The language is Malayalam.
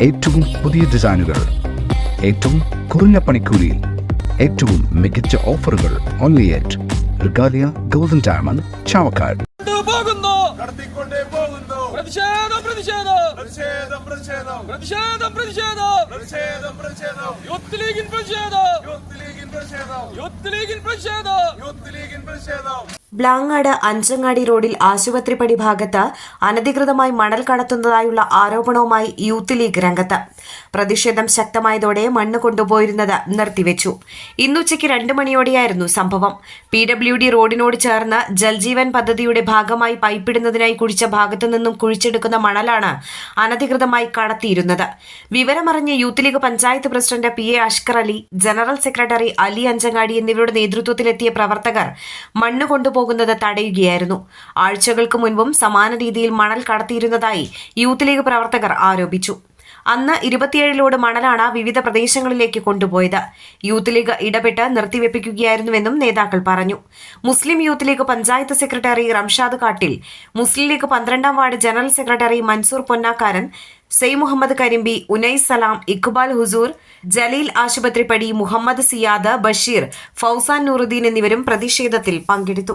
ഏറ്റവും പുതിയ ഡിസൈനുകൾ ഏറ്റവും കുറഞ്ഞ പണിക്കൂലിയിൽ ഏറ്റവും മികച്ച ഓഫറുകൾ only at Regalia golden diamond Chavakkad പ്രതിഷേധം പ്രതിഷേധം. പ്രതിഷേധം പ്രതിഷേധം. പ്രതിഷേധം പ്രതിഷേധം. പ്രതിഷേധം പ്രതിഷേധം. യൂത്ത് ലീഗിൻ പ്രതിഷേധം. യൂത്ത് ലീഗിൻ പ്രതിഷേധം. യൂത്ത് ലീഗിൻ പ്രതിഷേധം. യൂത്ത് ലീഗിൻ പ്രതിഷേധം. ബ്ലാങ്ങാട് അഞ്ചങ്ങാടി റോഡിൽ ആശുപത്രിപ്പടി ഭാഗത്ത് അനധികൃതമായി മണൽ കടത്തുന്നതായുള്ള ആരോപണവുമായി യൂത്ത് ലീഗ് രംഗത്ത്. പ്രതിഷേധം ശക്തമായതോടെ മണ്ണ് കൊണ്ടുപോയിരുന്നത് നിർത്തിവെച്ചു. ഇന്നുച്ചയ്ക്ക് രണ്ട് മണിയോടെയായിരുന്നു സംഭവം. പി ഡബ്ല്യു ഡി റോഡിനോട് ചേർന്ന് ജൽജീവൻ പദ്ധതിയുടെ ഭാഗമായി പൈപ്പിടുന്നതിനായി കുഴിച്ച ഭാഗത്തു നിന്നും കുഴിച്ചെടുക്കുന്ന മണലാണ് അനധികൃതമായി കടത്തിയിരുന്നത്. വിവരമറിഞ്ഞ് youth league panchayat president P A Ashkar Ali general secretary Ali Anchangadi എന്നിവരുടെ നേതൃത്വത്തിലെത്തിയ പ്രവർത്തകർ മണ്ണ് കൊണ്ടുപോകുന്നത് തടയുകയായിരുന്നു. ആഴ്ചകൾക്ക് മുൻപും സമാന രീതിയിൽ മണൽ കടത്തിയിരുന്നതായി യൂത്ത് ലീഗ് പ്രവർത്തകർ ആരോപിച്ചു. അന്ന് ഇരുപത്തിയേഴിലോട് മണലാണ് വിവിധ പ്രദേശങ്ങളിലേക്ക് കൊണ്ടുപോയത്. യൂത്ത് ലീഗ് ഇടപെട്ട് നിർത്തിവെപ്പിക്കുകയായിരുന്നുവെന്നും നേതാക്കൾ പറഞ്ഞു. Muslim youth league panchayat secretary Ramshad Kattil Muslim league പന്ത്രണ്ടാം ward general secretary Mansoor Ponnakkaran Sei Muhammad Karimbi Unais Salam Iqbal Husoor Jaleel Ashupathripadi Muhammad Siyad Basheer Fauzan Nooruddeen എന്നിവരും പ്രതിഷേധത്തിൽ പങ്കെടുത്തു.